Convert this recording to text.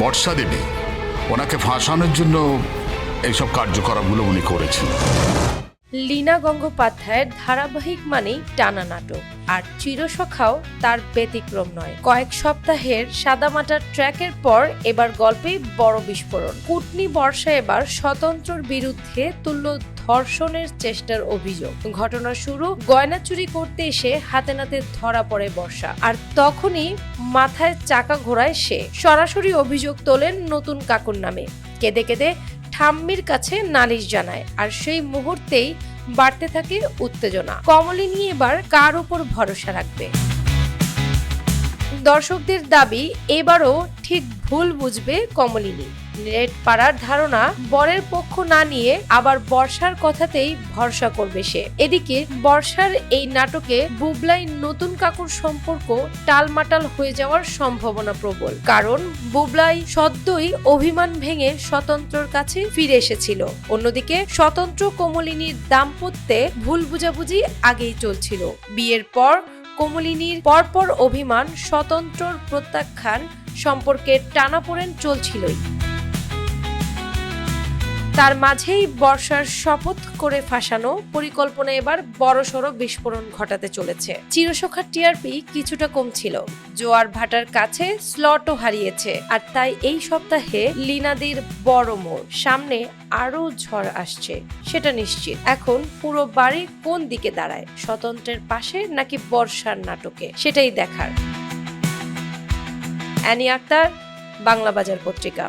বর্ষা দেবী ওনাকে ফাঁসানোর জন্য এইসব কার্যকলাপগুলো উনি করেছেন। লীনা গঙ্গোপাধ্যায়ের ধারাবাহিক মানেই টানা নাটক। আর চিরসখাও তার ব্যতিক্রম নয়। কয়েক সপ্তাহের সাদামাটার ট্র্যাকের পর এবার গল্পে বড় বিস্ফোরণ। কুটনি বর্ষা এবার স্বতন্ত্রর বিরুদ্ধে তুল্য ধর্ষণের চেষ্টার অভিযোগ। ঘটনা শুরু গয়না চুরি করতে এসে হাতে নাতে ধরা পড়ে বর্ষা। আর তখনই মাথায় চাকা ঘোরায় সে। সরাসরি অভিযোগ তোলেন নতুন কাকুর নামে। কেঁদে কেঁদে ঠাম্মির কাছে নালিশ জানায়, আর সেই মুহূর্তেই বাড়তে থাকে উত্তেজনা। কমলিনী এবার কার উপর ভরসা রাখবে? দর্শকদের দাবি, এবারও ঠিক ভুল বুঝবে কমলিনী। নেট পাড়ার ধারণা, বরের পক্ষ না নিয়ে আবার বর্ষার কথাতেই ভরসা করবে সে। এদিকে বর্ষার এই নাটকে বুবলাই নতুন কাকুর সম্পর্ক টালমাটাল হয়ে যাওয়ার সম্ভাবনা প্রবল। কারণ বুবলাই সদ্যই অভিমান ভেঙে স্বতন্ত্রর কাছে ফিরে এসেছিল। অন্যদিকে স্বতন্ত্র কমলিনীর দাম্পত্যে ভুল বুঝাবুঝি আগেই চলছিল। বিয়ের পর কমলিনীর পরপর অভিমান স্বতন্ত্রর প্রত্যাখ্যান সম্পর্কে টানাপোড়েন চলছিলই। তার মাঝেই বর্ষার শপথ করে ফাঁসানো পরিকল্পনা এবার বড়সড় বিস্ফোরণ ঘটাতে চলেছে। চিরসখা টিআরপি কিছুটা কমছিল। জোয়ার ভাটার কাছে স্লটও হারিয়েছে। আর তাই এই সপ্তাহে লিনাদির বড় মোড়, সামনে আরও ঝড় আসছে, সেটা নিশ্চিত। এখন পুরো বাড়ি কোন দিকে দাঁড়ায়, স্বতন্ত্রের পাশে নাকি বর্ষার নাটকে, সেটাই দেখার। অ্যানি আক্তার বাংলা বাজার পত্রিকা।